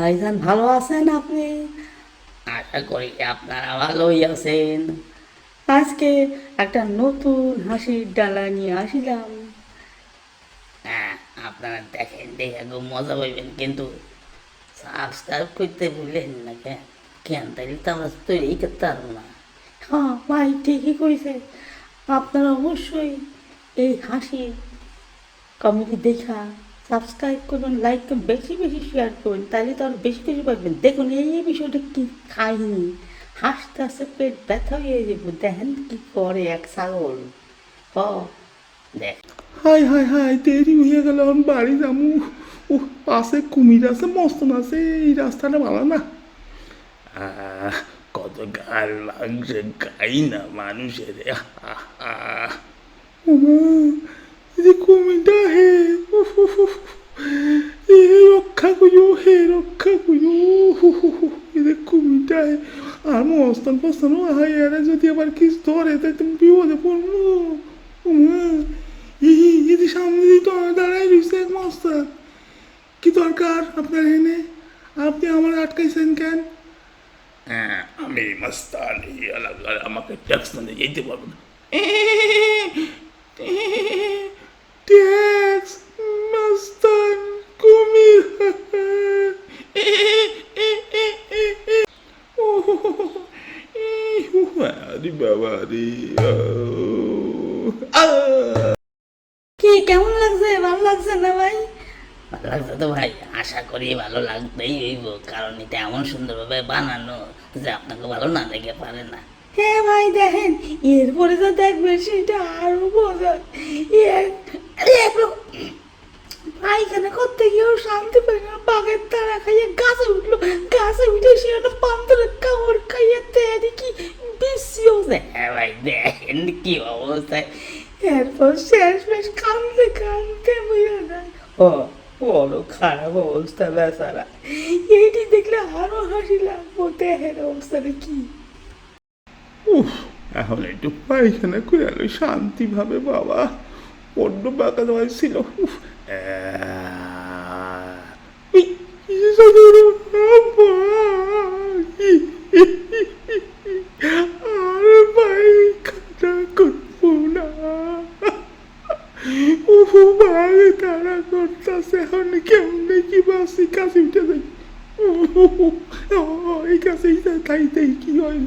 ভাইজান ভালো আছেন আপনি? আশা করি আপনারা ভালোই আছেন। আজকে একটা নতুন হাসির ডালা নিয়ে আসিলাম। হ্যাঁ আপনারা দেখেন দেখে খুব মজা পাইবেন কিন্তু সাবস্ক্রাইব করতে ভুলেন না কেন? কেন? তাইলে তো আমরা তৈরি করতে পারব না। হ্যাঁ ভাই ঠিকই কইছে। আপনারা অবশ্যই এই হাসি কমেডি দেখা সাবস্ক্রাইব করবেন লাইক করবেন বেশি বেশি শেয়ার করবেন তাহলে তো আরও বেশি বেশি পাবেন। দেখুন এই বিষয়টা কি খাইনি। হাসতে হাসতে পেট ব্যথা হয়ে যাব। দেখেন কি করে এক ছাগল। হ দেখ। হাই হাই হাই দেরি হয়ে গেল এখন বাড়ি যামু ও পাশে কুমির আছে মস্তন আছে এই রাস্তাটা ভালো না। আহ, কত গাল লাগছে গাই না মানুষের। ওমা যে কুমিরটা হে। এ রক্ষা করিও হে রক্ষা করিও এই যে কুমিরটা হে আর মস্তান ফস্তান হাই আরে যদি আবার কিছু ধরে তাই তুমি বিপদে পড়ব এই এই যে সামনে দিয়ে তো দাঁড়াই রয়েছে এক মস্তান কি দরকার আপনার এনে আপনি আমার আটকাইছেন কেন হ্যাঁ, আমি মস্তান আমাকে ট্যাক্স না যেতে পারব না ট্যাক্স মস্তান কুমির আরে বাবা রে কি কেমন লাগছে? ভালো লাগছে না ভাই? ভালো লাগছে তো ভাই আশা করি ভালো লাগতেই হইব কারণ এটা এমন সুন্দরভাবে বানানো যে আপনাকে ভালো না দেখে পারে না। হ্যাঁ ভাই দেখেন এরপরে তো দেখবেন সেটা আরও বোঝা পায়খানা করতে গিয়েও শান্তি পাই না। বাঘের তারা খাইয়ে গাছে উঠল। গাছে উঠে সে একটা পান্তরের কামড় খাইয়ে কি বেশি হ্যাঁ ভাই দেখেন কি অবস্থায় এরপর শেষ বেশ কান্দতে কান্দতে বুঝে যায় ও বড় খারাপ অবস্থা বেচারা। এইটি দেখলে আরও হাসি লাগবো দেহের অবস্থাটা কি? উফ এখন একটু পায়খানা করে শান্তিভাবে বাবা। ഒന്നും പാക്കുന്ന മനസ്സില്ല Ai, cacete, tá aí, tem que olhar.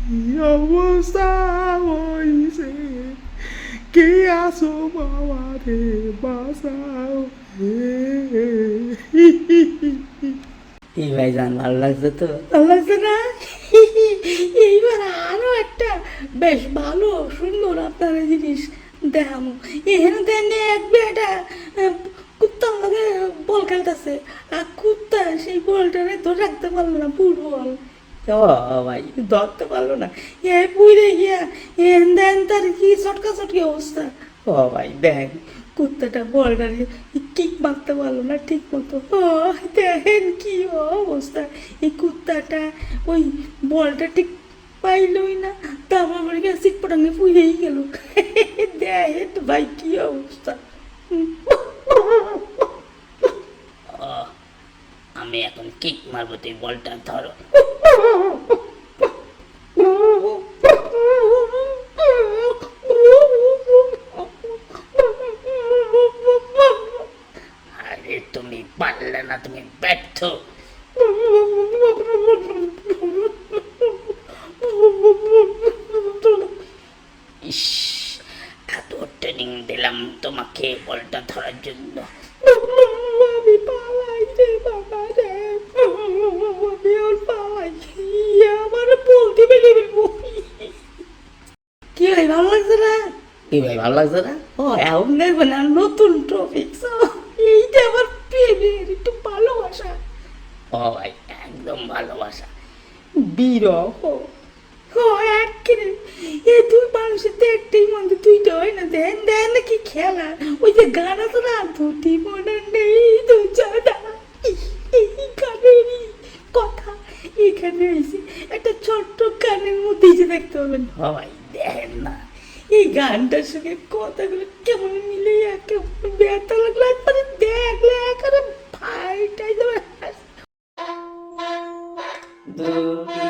কি অবস্থা আমার কি কে আসো বাবা রে বাসাও এই ভাই জান, ভালো লাগছে তো? ভালো লাগছে না? এইবার আরও একটা বেশ ভালো, সুন্দর আপনার জিনিস দেখামো এখানে দেন এক বেটা কুত্তার লগে বল খেলতেছে। আর কুত্তা সেই বলটারে তো রাখতে পারল না ফুটবল ভাই ধরতে পারল না। এ পুইরে গিয়া এন দেন তার কি চটকা চটকি অবস্থা। ভাই, দেখ, কুত্তাটা বলটারে কিক মারতে পারল না ঠিক মতো। দেখেন কি অবস্থা। এই ওই বলটা ঠিক পাইলই না তারপর আমার গিয়ে সিট পটাঙ্গে ফুয়েই গেল। দেখেন ভাই, কি অবস্থা। আমি এখন কিক মারবো, তুই বলটা ধরো। আরে তুমি পারলে না, তুমি ব্যর্থ। ইস, এত ট্রেনিং দিলাম তোমাকে বলটা ধরার জন্য। আমি পালাই বাবা রে। আমি আর কি ভাই ভালো লাগছে না? কি ভাই ভালো লাগছে না? ও এখন দেখবেন আর নতুন টপিক এই প্রেমের একটু ভালোবাসা। ও ভাই একদম ভালোবাসা। বিরহ। ও একেরে এ দুই মানুষের দেখতেই মন্দ দুইটা হয় না দেন দেন না কি খেলা? ওই যে গান আছে না দুটি মনে সবাই দেখেন না। এই গানটার সঙ্গে কথাগুলো কেমন মিলে কেমন ব্যথা লাগল, একবারে দেখলে একেবারে ভাইটাই যাবে দুটি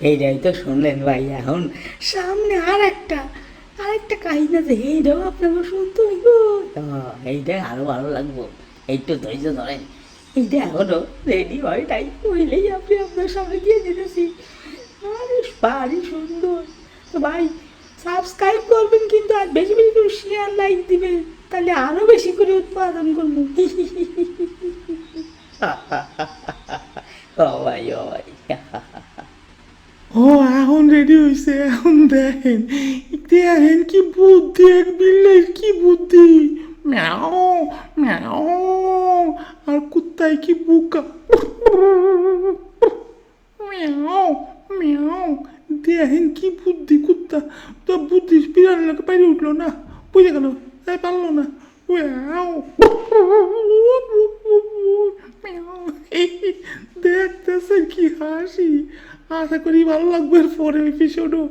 এইটাই তো শুনলেন ভাই, এখন সামনে আর একটা আর একটা কাহিনী আছে। এইটাও আপনাকে শুনতে হইব তো এইটা আরও ভালো লাগবো। একটু ধৈর্য ধরেন। এইটা এখনও রেডি হয় তাই কইলেই আপনি আপনার সামনে দিয়ে দিতেছি। আরে, ভারী সুন্দর। তো ভাই সাবস্ক্রাইব করবেন কিন্তু আর বেশি বেশি করে শেয়ার লাইক দিবেন। তাহলে আরও বেশি করে উৎপাদন করব। ও ভাই ও ভাই। ও এখন রেডি হইছে এখন দেখেন। দেখেন কি বুদ্ধি, এক বিল্লের কি বুদ্ধি? ম্যাও ম্যাও, আর কুত্তায় কি বুকা? ম্যাও ম্যাও দেখেন কি বুদ্ধি কুত্তা? তো বুদ্ধি বিড়াল লোকে পাইরে উঠল না, বুঝে গেল, তাই পারল না। ম্যাও ম্যাও, দেখতেছেন কি হাসি? আশা করি ভালো লাগবে এর পরে এপিসোডও